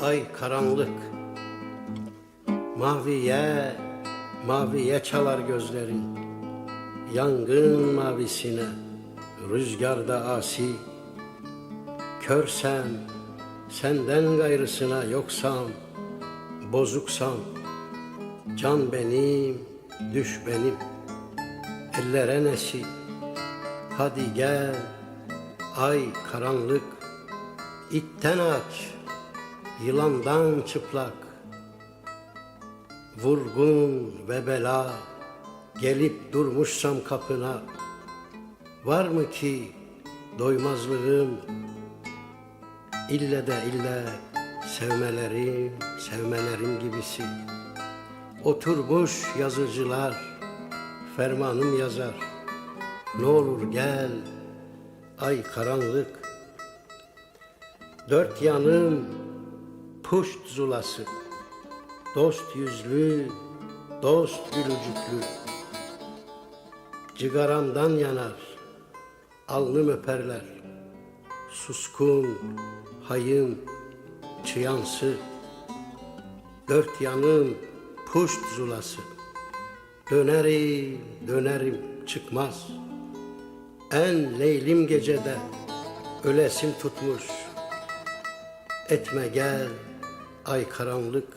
ay karanlık. Maviye, maviye çalar gözlerin. Yangın mavisine, rüzgarda asi. Körsem, senden gayrısına yoksam Bozuksam, can benim, düş benim. Ellere nesi, hadi gel Ay karanlık, itten aç Yılandan çıplak Vurgun ve bela Gelip durmuşsam kapına Var mı ki doymazlığım? İlle de ille sevmelerim, sevmelerim gibisi. Oturmuş yazıcılar fermanım yazar. Ne olur gel ay karanlık. Dört yanım puşt zulası. Dost yüzlü, dost gülücüklü. Cigaramdan yanar, alnım öperler. Suskun, hayın, çıyansı. Dört yanım puşt zulası. Dönerim, dönerim çıkmaz. En leylim gecede ölesim tutmuş. Etme gel ay karanlık